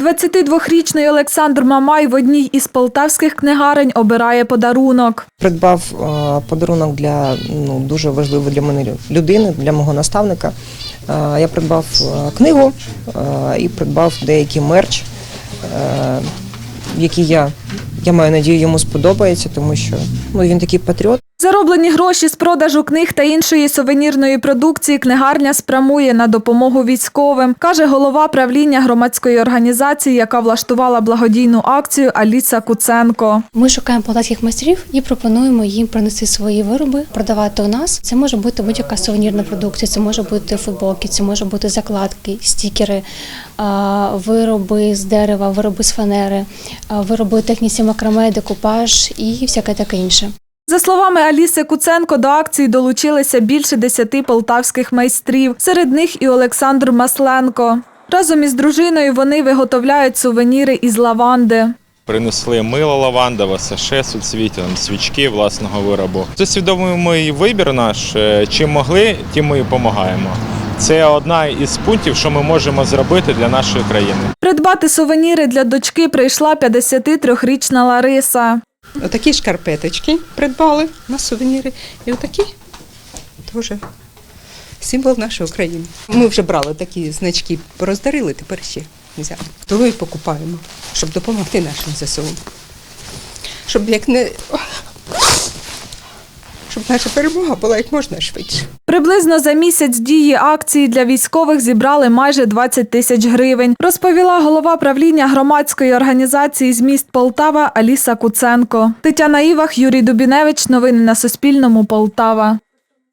22-річний Олександр Мамай в одній із полтавських книгарень обирає подарунок. Придбав е, подарунок для ну, дуже важливої для мене людини, для мого наставника. Е, Я придбав е, книгу і придбав деякий мерч, який я, я маю надію, йому сподобається, тому що ну, він такий патріот. Зароблені гроші з продажу книг та іншої сувенірної продукції книгарня спрямує на допомогу військовим, каже голова правління громадської організації, яка влаштувала благодійну акцію Аліса Куценко. Ми шукаємо полтавських майстрів і пропонуємо їм принести свої вироби, продавати у нас. Це може бути будь-яка сувенірна продукція, це може бути футболки, це може бути закладки, стікери, вироби з дерева, вироби з фанери, вироби техніці макраме, декупаж і всяке таке інше. За словами Аліси Куценко, до акції долучилися більше десяти полтавських майстрів. Серед них і Олександр Масленко. Разом із дружиною вони виготовляють сувеніри із лаванди. Принесли мило лавандове, саше з суцвіттям, свічки власного виробу. Це свідомий вибір наш. Е, Чим могли, тим ми і допомагаємо. Це одна із пунктів, що ми можемо зробити для нашої країни. Придбати сувеніри для дочки прийшла 53-річна Лариса. Отакі шкарпеточки придбали на сувеніри. І отакі теж символ нашої України. Ми вже брали такі значки, роздарили, тепер ще взяли. Тому і покупаємо, щоб допомогти нашим ЗСУ. Щоб як не. Щоб наша перемога була як можна швидше. Приблизно за місяць дії акції для військових зібрали майже 20 тисяч гривень, розповіла голова правління громадської організації з міст Полтава Аліса Куценко. Тетяна Івах, Юрій Дубіневич. Новини на Суспільному. Полтава.